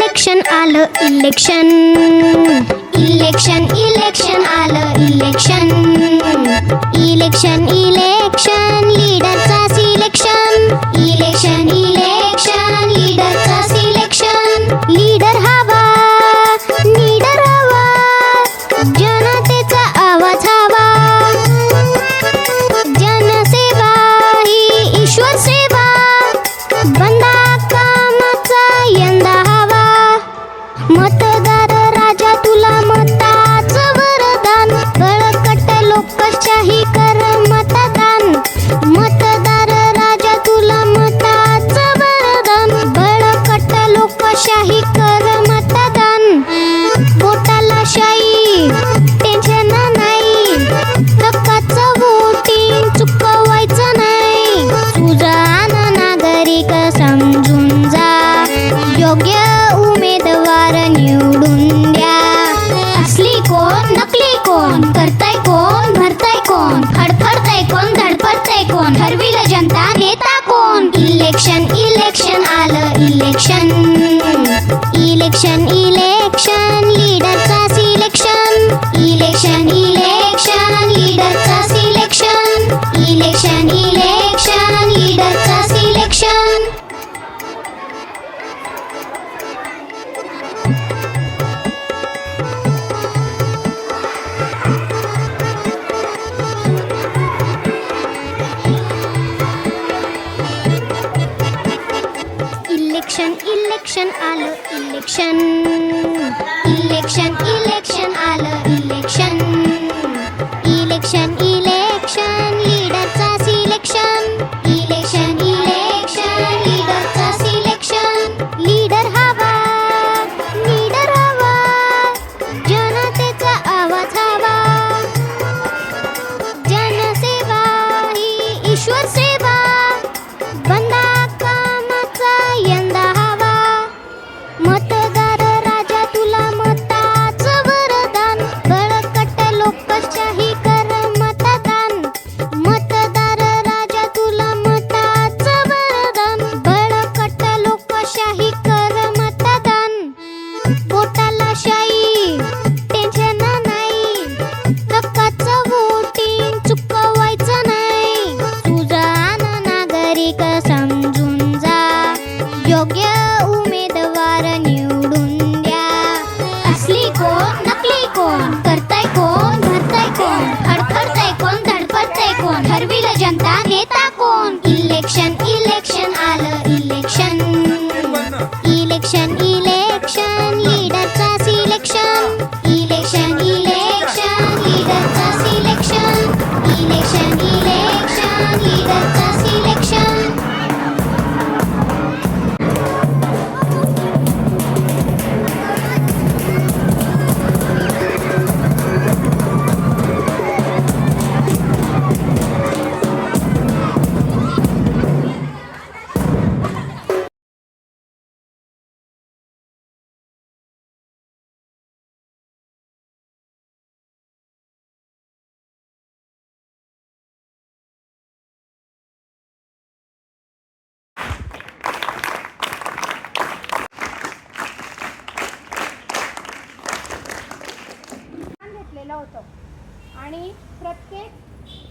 Election election आलं election election election आलं election election election योग्य उमेदवार निवडून द्या. असली कोण, नकली कोण, करताय कोण, भरताय कोण फडफडताय कोण, धडपडताय कोण, ठरविल जनता, नेता कोण? इलेक्शन इलेक्शन आलं, election. Election election, election, alo, election, election, election, alo, election. कोण करताय कोण भरताय कोण? फडफडताय कोण धडपडताय कोण? ठरविलं जनता, नेता कोण? इलेक्शन इलेक्शन आलं, इलेक्शन. इलेक्शन इलेक्शन, लीडरचा सिलेक्शन. इलेक्शन इलेक्शन, लीडरचा सिलेक्शन. इलेक्शन इलेक्शन, लीडरचा होतं. आणि प्रत्येक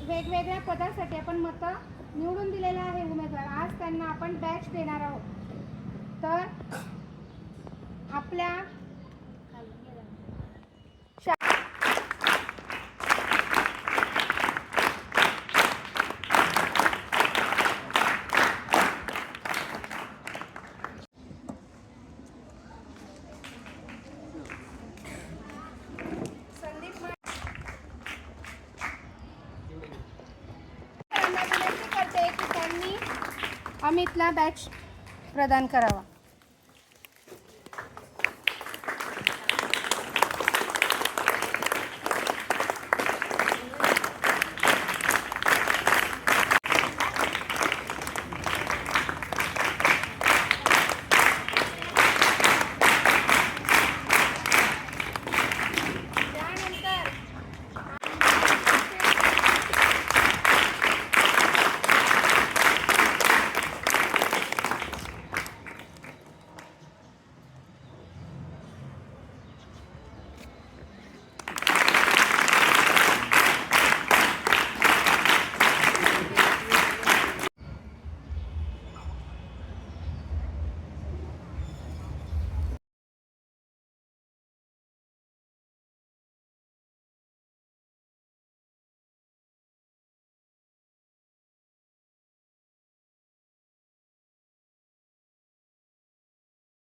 वेगवेगळ्या पदासाठी आपण मतं निवडून दिलेलं आहे उमेदवार. आज त्यांना आपण बॅच देणार आहोत. तर आपल्या अमितला बॅच प्रदान करावा.